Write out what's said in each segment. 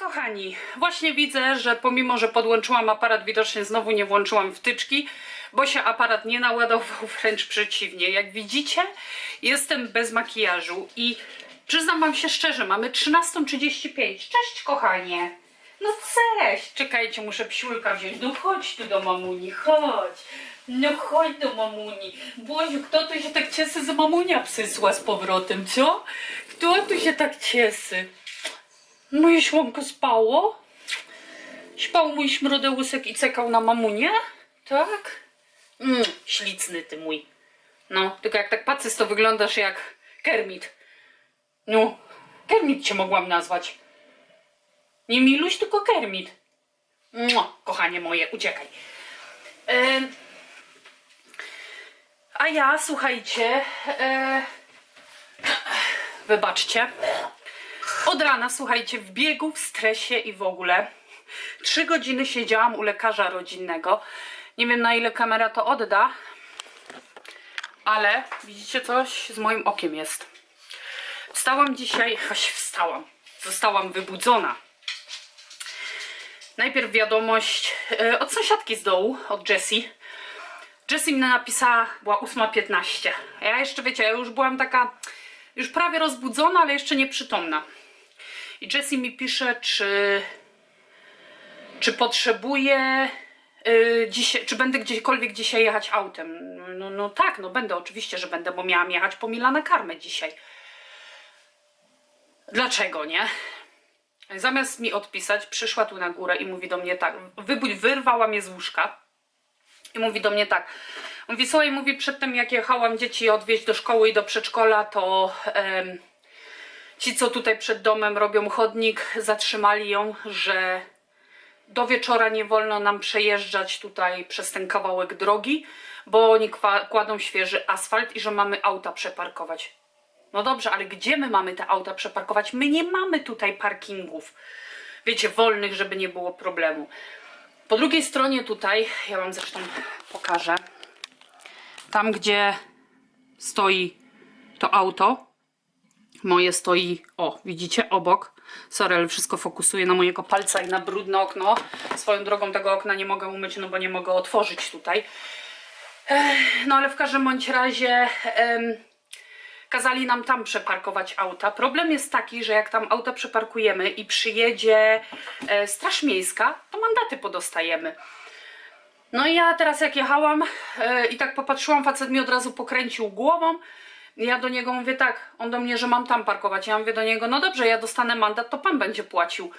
kochani, właśnie widzę, że pomimo, że podłączyłam aparat, widocznie znowu nie włączyłam wtyczki, bo się aparat nie naładował, wręcz przeciwnie. Jak widzicie, jestem bez makijażu i przyznam wam się szczerze, mamy 13.35. Cześć kochanie. No cześć. Czekajcie, muszę psiulka wziąć. No chodź tu do mamuni, chodź. No chodź do mamuni. Boziu, kto tu się tak cieszy, że mamunia przysła z powrotem, co? Kto tu się tak cieszy? Moje śłonko spało? Spał mój śmrodełysek i cekał na mamunię? Tak? Mm, ślicny ty mój. No, tylko jak tak patrzysz, to wyglądasz jak Kermit. No, Kermit cię mogłam nazwać. Nie Miluś, tylko Kermit. Mua, kochanie moje, uciekaj. Em, a ja, słuchajcie, e, wybaczcie, od rana, słuchajcie, w biegu, w stresie i w ogóle. Trzy godziny siedziałam u lekarza rodzinnego. Nie wiem na ile kamera to odda, ale widzicie coś z moim okiem jest. Wstałam dzisiaj, właśnie wstałam, zostałam wybudzona. Najpierw wiadomość e, od sąsiadki z dołu, od Jessie. Jessie mnie napisała, była 8.15. A Ja jeszcze, wiecie, ja już byłam taka, już prawie rozbudzona, ale jeszcze nieprzytomna. I Jessie mi pisze, czy, czy potrzebuję, y, dzisiaj, czy będę gdziekolwiek dzisiaj jechać autem. No, no tak, no będę, oczywiście, że będę, bo miałam jechać po Mila na karmę dzisiaj. Dlaczego, nie? Zamiast mi odpisać, przyszła tu na górę i mówi do mnie tak, wybudź, wyrwała mnie z łóżka i mówi do mnie tak, mówi, słuchaj, mówi, przedtem jak jechałam dzieci odwieźć do szkoły i do przedszkola, to em, ci, co tutaj przed domem robią chodnik, zatrzymali ją, że do wieczora nie wolno nam przejeżdżać tutaj przez ten kawałek drogi, bo oni kładą świeży asfalt i że mamy auta przeparkować. No dobrze, ale gdzie my mamy te auta przeparkować? My nie mamy tutaj parkingów, wiecie, wolnych, żeby nie było problemu. Po drugiej stronie tutaj, ja wam zresztą pokażę, tam gdzie stoi to auto, moje stoi, o, widzicie, obok. Sorry, ale wszystko fokusuje na mojego palca i na brudne okno. Swoją drogą tego okna nie mogę umyć, no bo nie mogę otworzyć tutaj. No ale w każdym bądź razie em, kazali nam tam przeparkować auta. Problem jest taki, że jak tam auta przeparkujemy i przyjedzie e, Straż Miejska, to mandaty podostajemy. No i ja teraz jak jechałam e, i tak popatrzyłam, facet mi od razu pokręcił głową. Ja do niego mówię tak, on do mnie, że mam tam parkować. Ja mówię do niego, no dobrze, ja dostanę mandat, to pan będzie płacił.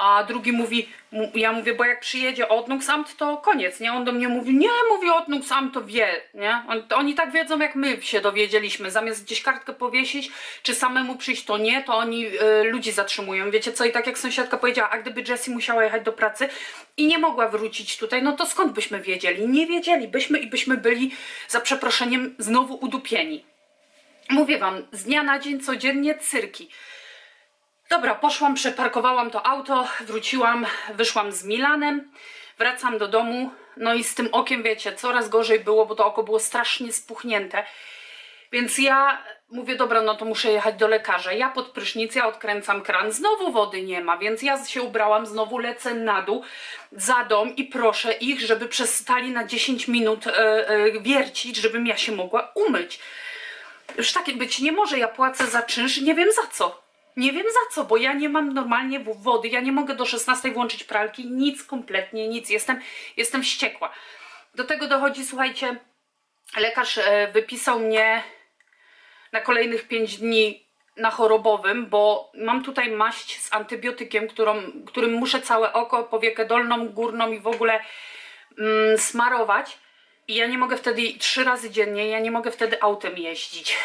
A drugi mówi, ja mówię, bo jak przyjedzie Odnuksamt, to koniec, nie? On do mnie mówi, nie, mówi Odnuksamt, to wie, nie? On, to oni tak wiedzą, jak my się dowiedzieliśmy. Zamiast gdzieś kartkę powiesić, czy samemu przyjść, to nie, to oni y, ludzi zatrzymują. Wiecie co? I tak jak sąsiadka powiedziała, a gdyby Jessie musiała jechać do pracy i nie mogła wrócić tutaj, no to skąd byśmy wiedzieli? Nie wiedzielibyśmy i byśmy byli, za przeproszeniem, znowu udupieni. Mówię wam, z dnia na dzień, codziennie cyrki. Dobra, poszłam, przeparkowałam to auto, wróciłam, wyszłam z Milanem, wracam do domu, no i z tym okiem, wiecie, coraz gorzej było, bo to oko było strasznie spuchnięte. Więc ja mówię, dobra, no to muszę jechać do lekarza. Ja pod prysznic, ja odkręcam kran, znowu wody nie ma, więc ja się ubrałam, znowu lecę na dół za dom i proszę ich, żeby przestali na 10 minut e, e, wiercić, żebym ja się mogła umyć. Już tak być nie może, ja płacę za czynsz, nie wiem za co. Nie wiem za co, bo ja nie mam normalnie wody, ja nie mogę do 16 włączyć pralki, nic kompletnie, nic. Jestem, jestem wściekła. Do tego dochodzi, słuchajcie, lekarz e, wypisał mnie na kolejnych 5 dni na chorobowym, bo mam tutaj maść z antybiotykiem, którą, którym muszę całe oko, powiekę dolną, górną i w ogóle mm, smarować. I ja nie mogę wtedy trzy razy dziennie, ja nie mogę wtedy autem jeździć.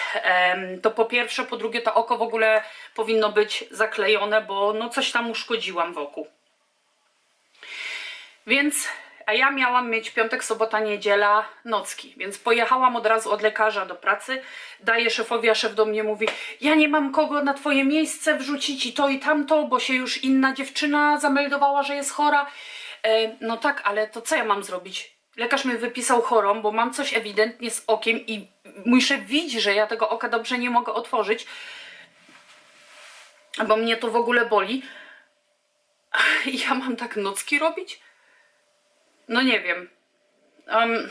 To po pierwsze, po drugie to oko w ogóle powinno być zaklejone, bo no coś tam uszkodziłam wokół. Więc, a ja miałam mieć piątek, sobota, niedziela, nocki, więc pojechałam od razu od lekarza do pracy, daję szefowi, a szef do mnie mówi, ja nie mam kogo na twoje miejsce wrzucić i to i tamto, bo się już inna dziewczyna zameldowała, że jest chora. E, no tak, ale to co ja mam zrobić? Lekarz mnie wypisał chorą, bo mam coś ewidentnie z okiem i mój szef widzi, że ja tego oka dobrze nie mogę otworzyć, bo mnie to w ogóle boli. Ja mam tak nocki robić? No nie wiem. Em,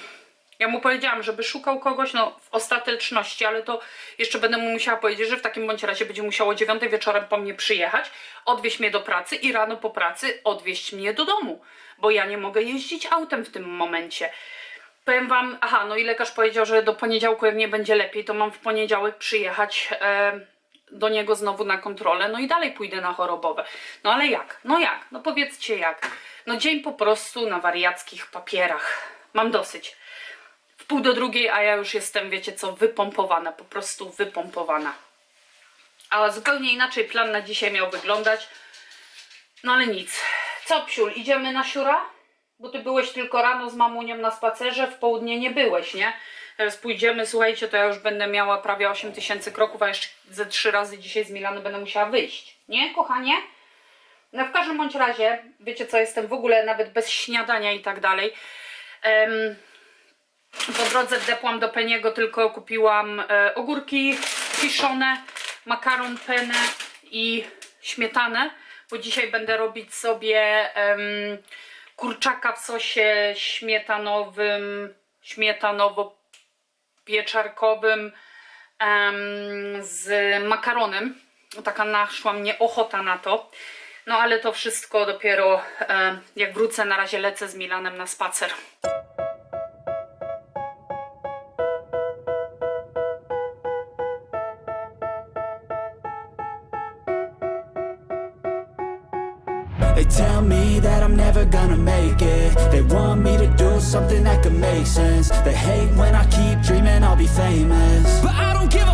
ja mu powiedziałam, żeby szukał kogoś, no w ostateczności, ale to jeszcze będę mu musiała powiedzieć, że w takim bądź razie będzie musiał o 9 wieczorem po mnie przyjechać, odwieźć mnie do pracy i rano po pracy odwieźć mnie do domu, bo ja nie mogę jeździć autem w tym momencie. Powiem wam, aha, no i lekarz powiedział, że do poniedziałku, jak nie będzie lepiej, to mam w poniedziałek przyjechać e, do niego znowu na kontrolę, no i dalej pójdę na chorobowe. No ale jak? No jak? No powiedzcie jak? No dzień po prostu na wariackich papierach. Mam dosyć. W pół do drugiej, a ja już jestem, wiecie co, wypompowana, po prostu wypompowana. A zupełnie inaczej plan na dzisiaj miał wyglądać. No ale nic. Co, Psiul, idziemy na siura? Bo ty byłeś tylko rano z mamunią na spacerze, w południe nie byłeś, nie? Teraz pójdziemy, słuchajcie, to ja już będę miała prawie 8 tysięcy kroków, a jeszcze ze trzy razy dzisiaj z Milany będę musiała wyjść. Nie, kochanie? No w każdym bądź razie, wiecie co, jestem w ogóle nawet bez śniadania i tak dalej. Em, po drodze wdepłam do Peniego, tylko kupiłam e, ogórki kiszone, makaron penne i śmietanę, bo dzisiaj będę robić sobie em, kurczaka w sosie śmietanowym, śmietanowo-pieczarkowym z makaronem. Taka naszła mnie ochota na to. No ale to wszystko dopiero e, jak wrócę, na razie lecę z Milanem na spacer. Never gonna make it. They want me to do something that could make sense. They hate when I keep dreaming I'll be famous. But I don't give a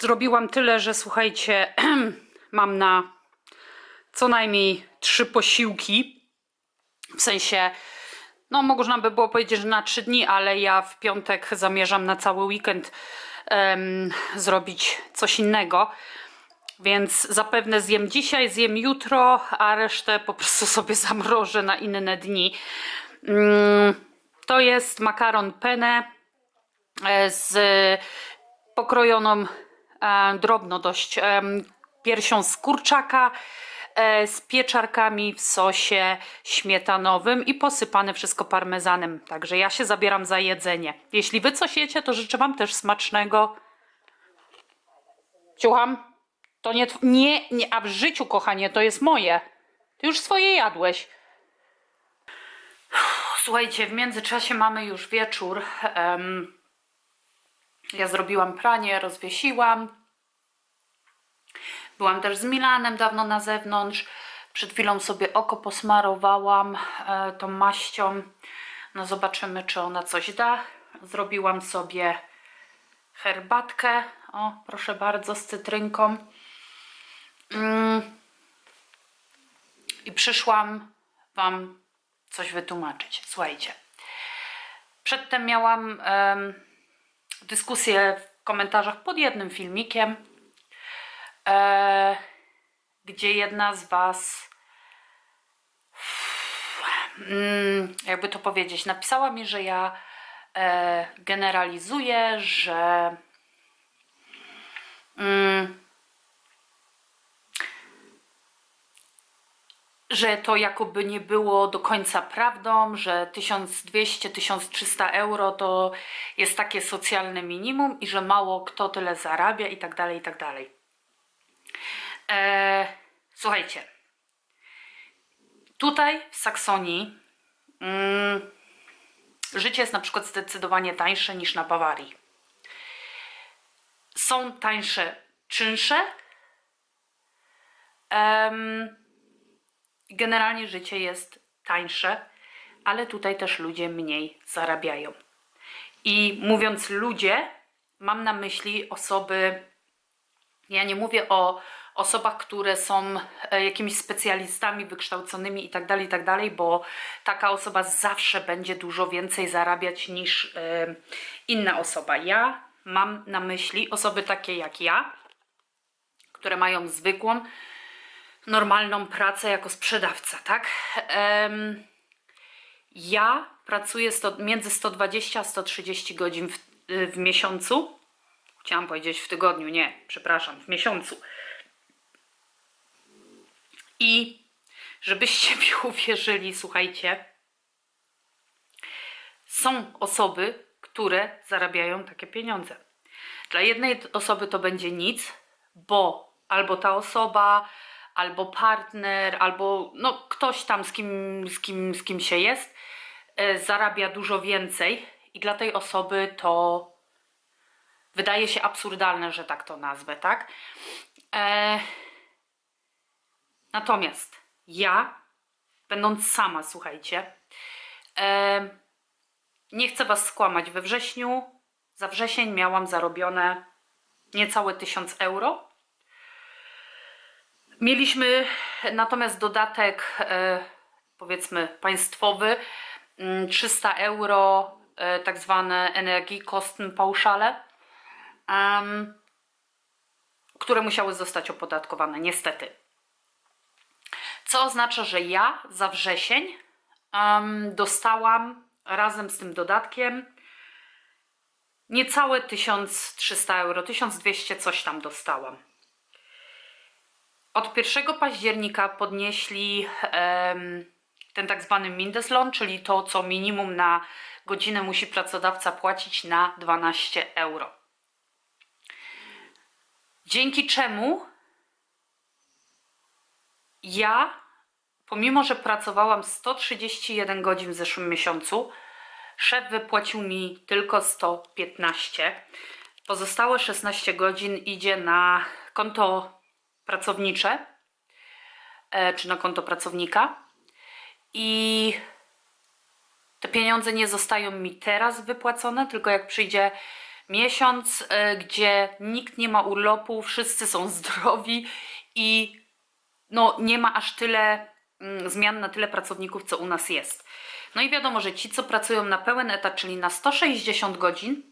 Zrobiłam tyle, że słuchajcie, mam na co najmniej trzy posiłki. W sensie, no można by było powiedzieć, że na trzy dni, ale ja w piątek zamierzam na cały weekend em, zrobić coś innego. Więc zapewne zjem dzisiaj, zjem jutro, a resztę po prostu sobie zamrożę na inne dni. Mm, to jest makaron penne e, z pokrojoną drobno dość e, piersią z kurczaka e, z pieczarkami w sosie śmietanowym i posypane wszystko parmezanem. Także ja się zabieram za jedzenie. Jeśli wy coś jecie, to życzę wam też smacznego. Ciucham? To nie, nie, nie, a w życiu, kochanie, to jest moje. Ty już swoje jadłeś. Słuchajcie, w międzyczasie mamy już wieczór. Em, ja zrobiłam pranie, rozwiesiłam. Byłam też z Milanem dawno na zewnątrz. Przed chwilą sobie oko posmarowałam e, tą maścią. No zobaczymy, czy ona coś da. Zrobiłam sobie herbatkę. O, proszę bardzo, z cytrynką. Mm. I przyszłam Wam coś wytłumaczyć. Słuchajcie. Przedtem miałam dyskusję w komentarzach pod jednym filmikiem, e, gdzie jedna z Was, mm, jakby to powiedzieć, napisała mi, że ja e, generalizuję, że mm, że to jakoby nie było do końca prawdą, że 1200-1300 euro to jest takie socjalne minimum i że mało kto tyle zarabia i tak dalej, i tak dalej. Eee, słuchajcie, Tutaj w Saksonii mm, życie jest na przykład zdecydowanie tańsze niż na Bawarii. Są tańsze czynsze. Generalnie życie jest tańsze, ale tutaj też ludzie mniej zarabiają. I mówiąc ludzie, mam na myśli osoby, ja nie mówię o osobach, które są e, jakimiś specjalistami wykształconymi i tak dalej, i tak bo taka osoba zawsze będzie dużo więcej zarabiać niż e, inna osoba. Ja mam na myśli osoby takie jak ja, które mają zwykłą, normalną pracę jako sprzedawca, tak? Em, ja pracuję sto, między 120 a 130 godzin w, w miesiącu. Chciałam powiedzieć w tygodniu, nie, przepraszam, w miesiącu. I żebyście mi uwierzyli, słuchajcie, są osoby, które zarabiają takie pieniądze. Dla jednej osoby to będzie nic, bo albo ta osoba, albo partner, albo no ktoś tam z kim, z kim, z kim się jest, e, zarabia dużo więcej i dla tej osoby to wydaje się absurdalne, że tak to nazwę, tak? E, natomiast ja, będąc sama, słuchajcie, e, nie chcę Was skłamać. We wrześniu, za wrzesień miałam zarobione niecałe 1000 euro. Mieliśmy natomiast dodatek, e, powiedzmy, państwowy, mm, 300 euro, e, tak zwane Energiekostenpauschale, em, które musiały zostać opodatkowane, niestety. Co oznacza, że ja za wrzesień dostałam razem z tym dodatkiem niecałe 1300 euro, 1200 coś tam dostałam. Od 1 października podnieśli ten tak zwany Mindeslohn, czyli to, co minimum na godzinę musi pracodawca płacić na 12 euro. Dzięki czemu ja, pomimo że pracowałam 131 godzin w zeszłym miesiącu, szef wypłacił mi tylko 115. Pozostałe 16 godzin idzie na konto pracownicze, e, czy na konto pracownika. I te pieniądze nie zostają mi teraz wypłacone, tylko jak przyjdzie miesiąc, e, gdzie nikt nie ma urlopu, wszyscy są zdrowi i no, nie ma aż tyle mm, zmian na tyle pracowników, co u nas jest. No i wiadomo, że ci, co pracują na pełen etat, czyli na 160 godzin,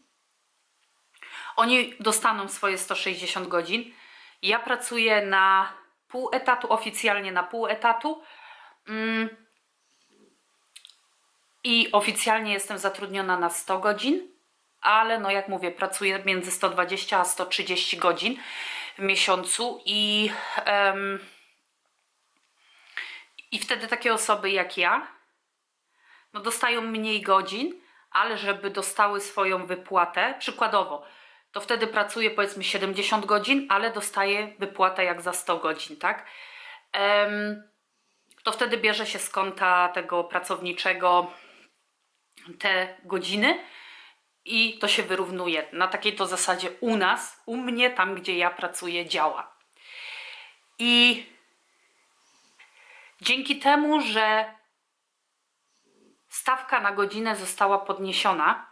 oni dostaną swoje 160 godzin. Ja pracuję na pół etatu, oficjalnie na pół etatu. Mm. I oficjalnie jestem zatrudniona na 100 godzin, ale no jak mówię, pracuję między 120 a 130 godzin w miesiącu i, em, i wtedy takie osoby jak ja no dostają mniej godzin, ale żeby dostały swoją wypłatę, przykładowo, to wtedy pracuję powiedzmy 70 godzin, ale dostaję wypłatę jak za 100 godzin, tak? To wtedy bierze się z konta tego pracowniczego te godziny i to się wyrównuje. Na takiej to zasadzie u nas, u mnie, tam gdzie ja pracuję, działa. I dzięki temu, że stawka na godzinę została podniesiona,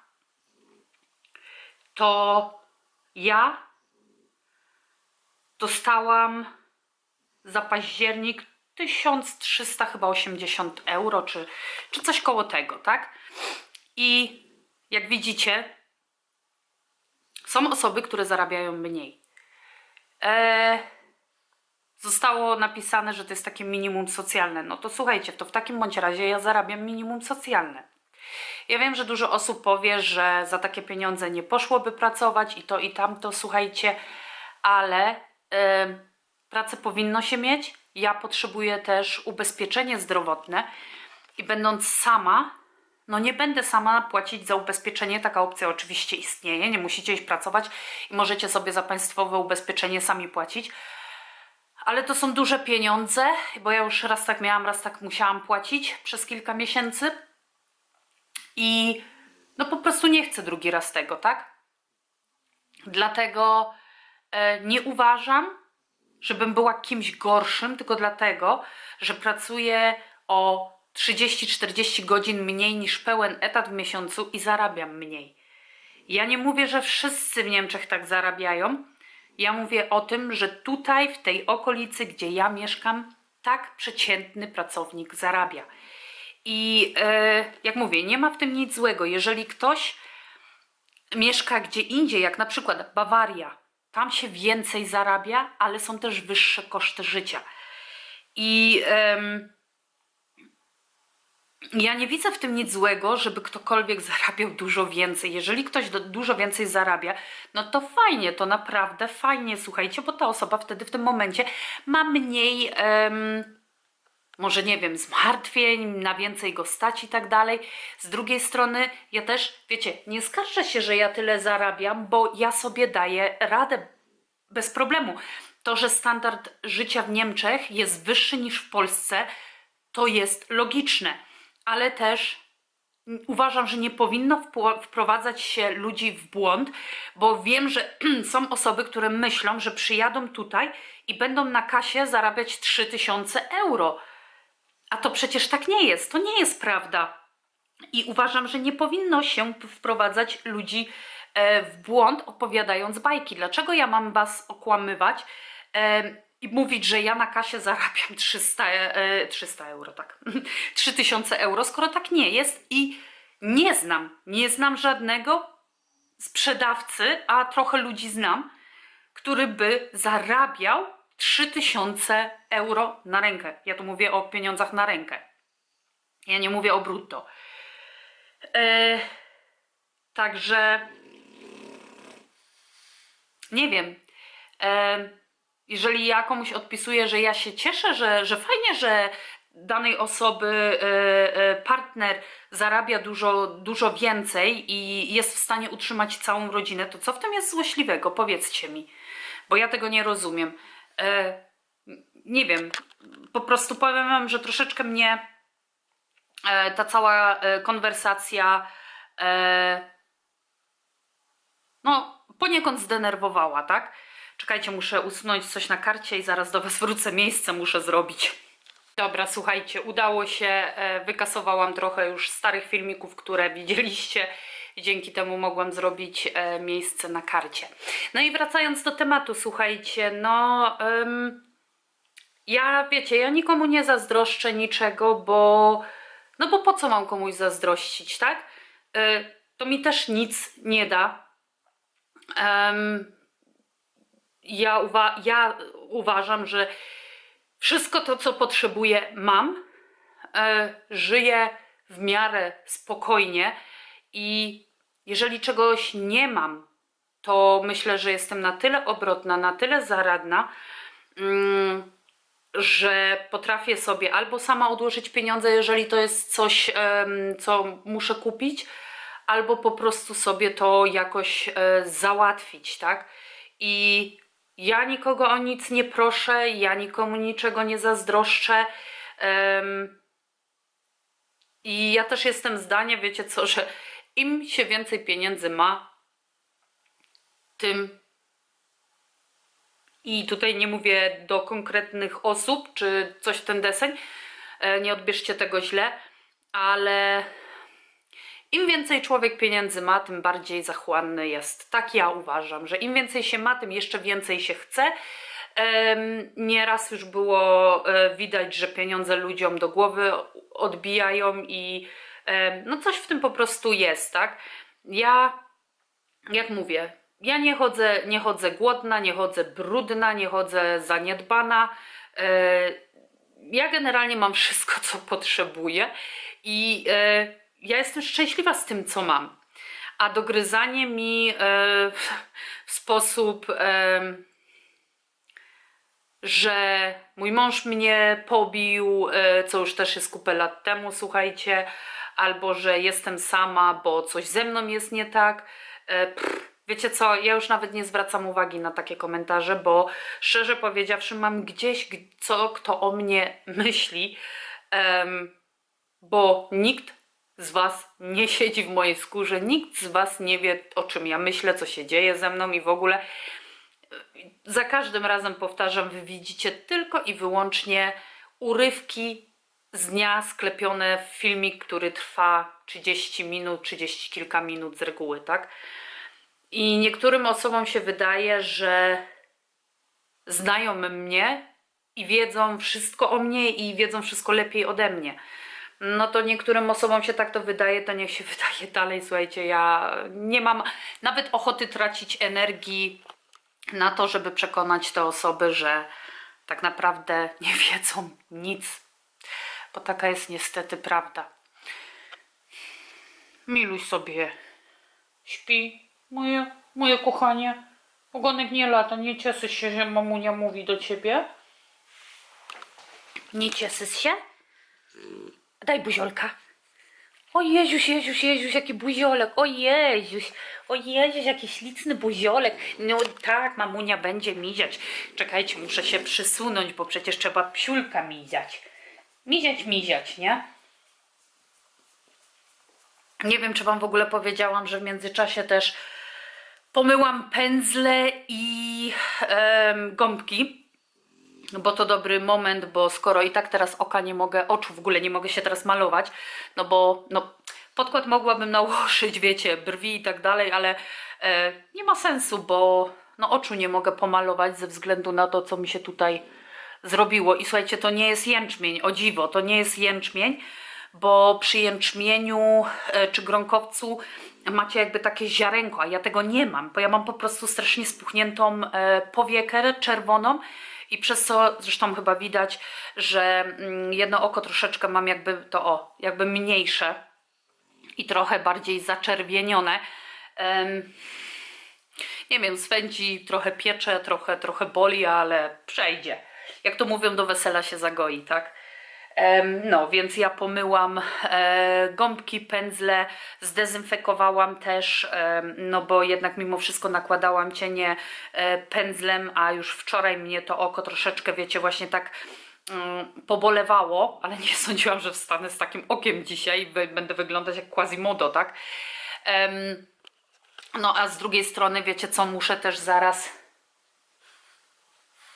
to ja dostałam za październik 1300 chyba 80 euro, czy, czy coś koło tego, tak? I jak widzicie, są osoby, które zarabiają mniej. E, zostało napisane, że to jest takie minimum socjalne. No to słuchajcie, to w takim bądź razie ja zarabiam minimum socjalne. Ja wiem, że dużo osób powie, że za takie pieniądze nie poszłoby pracować i to i tamto, słuchajcie, ale pracę powinno się mieć. Ja potrzebuję też ubezpieczenie zdrowotne i będąc sama, no nie będę sama płacić za ubezpieczenie. Taka opcja oczywiście istnieje. Nie musicie iść pracować i możecie sobie za państwowe ubezpieczenie sami płacić. ale to są duże pieniądze, bo ja już raz tak miałam, raz tak musiałam płacić przez kilka miesięcy. I no po prostu nie chcę drugi raz tego, tak? Dlatego e, nie uważam, żebym była kimś gorszym, tylko dlatego, że pracuję o 30-40 godzin mniej niż pełen etat w miesiącu i zarabiam mniej. Ja nie mówię, że wszyscy w Niemczech tak zarabiają. Ja mówię o tym, że tutaj, w tej okolicy, gdzie ja mieszkam, tak przeciętny pracownik zarabia. I e, jak mówię, nie ma w tym nic złego. Jeżeli ktoś mieszka gdzie indziej, jak na przykład Bawaria, tam się więcej zarabia, ale są też wyższe koszty życia. I ja nie widzę w tym nic złego, żeby ktokolwiek zarabiał dużo więcej. Jeżeli ktoś do, dużo więcej zarabia, no to fajnie, to naprawdę fajnie, słuchajcie, bo ta osoba wtedy w tym momencie ma mniej. Może nie wiem, zmartwień, na więcej go stać i tak dalej. Z drugiej strony, ja też, wiecie, nie skarżę się, że ja tyle zarabiam, bo ja sobie daję radę bez problemu. To, że standard życia w Niemczech jest wyższy niż w Polsce, to jest logiczne, ale też uważam, że nie powinno wprowadzać się ludzi w błąd, bo wiem, że są osoby, które myślą, że przyjadą tutaj i będą na kasie zarabiać 3000 euro. A to przecież tak nie jest. To nie jest prawda. I uważam, że nie powinno się wprowadzać ludzi e, w błąd, opowiadając bajki. Dlaczego ja mam was okłamywać e, i mówić, że ja na kasie zarabiam 300, e, 300 euro, tak? 3000 euro, skoro tak nie jest i nie znam, nie znam żadnego sprzedawcy, a trochę ludzi znam, który by zarabiał 3000 euro na rękę. Ja tu mówię o pieniądzach na rękę. Ja nie mówię o brutto. E, także nie wiem. E, jeżeli ja komuś odpisuję, że ja się cieszę, że, że fajnie, że danej osoby e, partner zarabia dużo, dużo więcej i jest w stanie utrzymać całą rodzinę, to co w tym jest złośliwego? Powiedzcie mi, bo ja tego nie rozumiem. E, nie wiem, po prostu powiem wam, że troszeczkę mnie e, ta cała e, konwersacja no poniekąd zdenerwowała, tak? Czekajcie, muszę usunąć coś na karcie i zaraz do was wrócę. Miejsce muszę zrobić. Dobra, słuchajcie, udało się. Wykasowałam trochę już starych filmików, które widzieliście. I Dzięki temu mogłam zrobić e, miejsce na karcie. No i wracając do tematu, słuchajcie, no. ja wiecie, ja nikomu nie zazdroszczę niczego, bo. No bo po co mam komuś zazdrościć, tak? E, to mi też nic nie da. Ja, uwa- ja uważam, że wszystko to, co potrzebuję, mam. E, żyję w miarę spokojnie i jeżeli czegoś nie mam, to myślę, że jestem na tyle obrotna, na tyle zaradna, mm, że potrafię sobie albo sama odłożyć pieniądze, jeżeli to jest coś, co muszę kupić, albo po prostu sobie to jakoś e, załatwić, tak? I ja nikogo o nic nie proszę, ja nikomu niczego nie zazdroszczę. I ja też jestem zdania, wiecie co, że im się więcej pieniędzy ma, tym i tutaj nie mówię do konkretnych osób, czy coś w ten deseń, e, nie odbierzcie tego źle, ale im więcej człowiek pieniędzy ma, tym bardziej zachłanny jest. Tak ja uważam, że im więcej się ma, tym jeszcze więcej się chce. Nieraz już było e, widać, że pieniądze ludziom do głowy odbijają i no coś w tym po prostu jest, tak? Ja, jak mówię, ja nie chodzę, nie chodzę głodna, nie chodzę brudna, nie chodzę zaniedbana. Ja generalnie mam wszystko, co potrzebuję i e, ja jestem szczęśliwa z tym, co mam. A dogryzanie mi e, w, sposób, że mój mąż mnie pobił, e, co już też jest kupę lat temu, słuchajcie, albo że jestem sama, bo coś ze mną jest nie tak. E, pff, Wiecie co, ja już nawet nie zwracam uwagi na takie komentarze, bo szczerze powiedziawszy, mam gdzieś co kto o mnie myśli, bo nikt z Was nie siedzi w mojej skórze, nikt z Was nie wie, o czym ja myślę, co się dzieje ze mną i w ogóle. Za każdym razem powtarzam, Wy widzicie tylko i wyłącznie urywki z dnia sklepione w filmik, który trwa 30 minut, 30 kilka minut z reguły, tak? I niektórym osobom się wydaje, że znają mnie i wiedzą wszystko o mnie i wiedzą wszystko lepiej ode mnie. No to niektórym osobom się tak to wydaje, to niech się wydaje dalej. Słuchajcie, ja nie mam nawet ochoty tracić energii na to, żeby przekonać te osoby, że tak naprawdę nie wiedzą nic. Bo taka jest niestety prawda. Miluj sobie Śpi, moje, moje kochanie. Ogonek nie lata, nie cieszy się, że mamunia mówi do ciebie. Nie cieszysz się? Daj buziolka. O Jeziuś, Jeziuś, Jeziuś, jaki buziolek. O Jeziuś, o Jeziuś, jaki śliczny buziolek. No tak, mamunia będzie miziać. Czekajcie, muszę się przysunąć, bo przecież trzeba psiulka miziać. Miziać, miziać, nie? Nie wiem, czy Wam w ogóle powiedziałam, że w międzyczasie też pomyłam pędzle i em, gąbki. Bo to dobry moment, bo skoro i tak teraz oka nie mogę, oczu w ogóle nie mogę się teraz malować, no bo no, podkład mogłabym nałożyć, wiecie, brwi i tak dalej, ale e, nie ma sensu, bo no, oczu nie mogę pomalować ze względu na to, co mi się tutaj zrobiło. I słuchajcie, to nie jest jęczmień, o dziwo, to nie jest jęczmień, bo przy jęczmieniu e, czy gronkowcu macie jakby takie ziarenko, a ja tego nie mam, bo ja mam po prostu strasznie spuchniętą e, powiekę czerwoną i przez co zresztą chyba widać, że mm, jedno oko troszeczkę mam jakby to o, jakby mniejsze i trochę bardziej zaczerwienione. Nie wiem, swędzi, trochę piecze, trochę, trochę boli, ale przejdzie. Jak to mówią, do wesela się zagoi, tak? No, więc ja pomyłam e, gąbki, pędzle, zdezynfekowałam też, no bo jednak mimo wszystko nakładałam cienie e, pędzlem, a już wczoraj mnie to oko troszeczkę, wiecie, właśnie tak mm, pobolewało, ale nie sądziłam, że wstanę z takim okiem dzisiaj i będę wyglądać jak Quasimodo, tak? Em, no, a z drugiej strony, wiecie co, muszę też zaraz...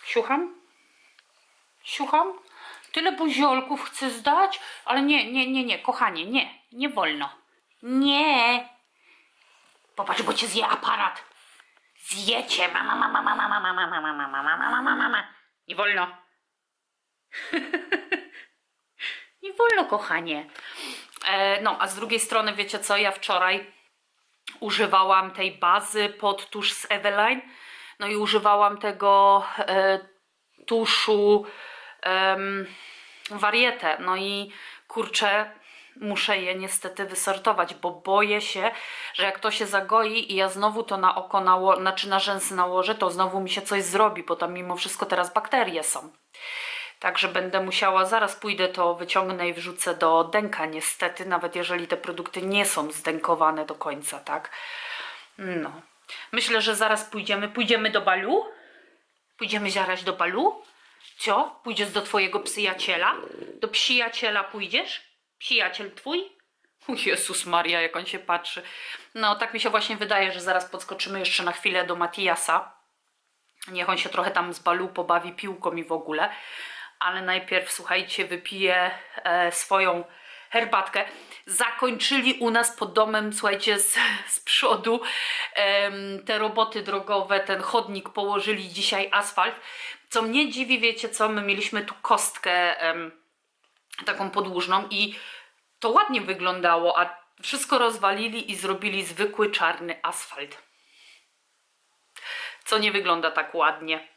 Siucham? Siucham? Tyle buziolków chcę zdać, ale nie, nie, nie, nie, kochanie, nie, nie wolno. Nie. Popatrz, bo cię zje aparat. Zjecie. Mama, mama, mama, mama, mama, mama, mama, mama, mama. Nie wolno. nie wolno, kochanie. E, no, a z drugiej strony, wiecie co, ja wczoraj używałam tej bazy pod tusz z Eveline. No i używałam tego e, tuszu em, warietę. No i kurczę, muszę je niestety wysortować, bo boję się, że jak to się zagoi i ja znowu to na oko, nało- znaczy na rzęsy nałożę, to znowu mi się coś zrobi, bo tam mimo wszystko teraz bakterie są. Także będę musiała, zaraz pójdę to wyciągnę i wrzucę do denka niestety, nawet jeżeli te produkty nie są zdenkowane do końca, tak? No. Myślę, że zaraz pójdziemy. Pójdziemy do balu? Pójdziemy zaraz do balu? Co? Pójdziesz do twojego przyjaciela? Do przyjaciela pójdziesz? Przyjaciel twój? Jezus Maria, jak on się patrzy. No, tak mi się właśnie wydaje, że zaraz podskoczymy jeszcze na chwilę do Matiasa. Niech on się trochę tam z balu pobawi piłką i w ogóle. Ale najpierw, słuchajcie, wypiję e, swoją herbatkę. Zakończyli u nas pod domem, słuchajcie, z, z przodu em, te roboty drogowe, ten chodnik położyli dzisiaj asfalt. Co mnie dziwi, wiecie co, my mieliśmy tu kostkę em, taką podłużną i to ładnie wyglądało, a wszystko rozwalili i zrobili zwykły czarny asfalt. Co nie wygląda tak ładnie.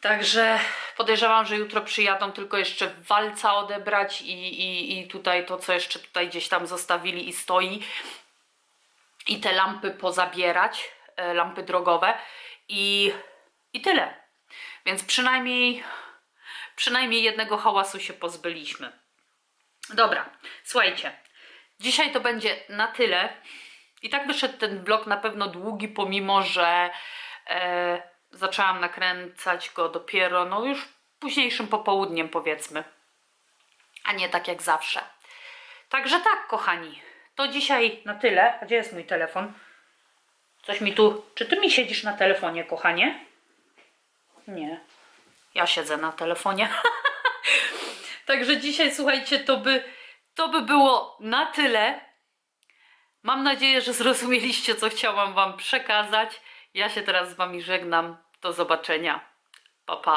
Także podejrzewam, że jutro przyjadą tylko jeszcze walca odebrać i, i, i tutaj to, co jeszcze tutaj gdzieś tam zostawili i stoi. I te lampy pozabierać, e, lampy drogowe i, i tyle. Więc przynajmniej, przynajmniej jednego hałasu się pozbyliśmy. Dobra, słuchajcie. Dzisiaj to będzie na tyle. I tak wyszedł ten vlog na pewno długi, pomimo że e, zaczęłam nakręcać go dopiero, no już późniejszym popołudniem powiedzmy, a nie tak jak zawsze. Także tak, kochani, to dzisiaj na tyle. A gdzie jest mój telefon? Coś mi tu. Czy ty mi siedzisz na telefonie, kochanie? Nie. Ja siedzę na telefonie. Także dzisiaj, słuchajcie, to by, to by było na tyle. Mam nadzieję, że zrozumieliście, co chciałam Wam przekazać. Ja się teraz z Wami żegnam. Do zobaczenia. Pa, pa.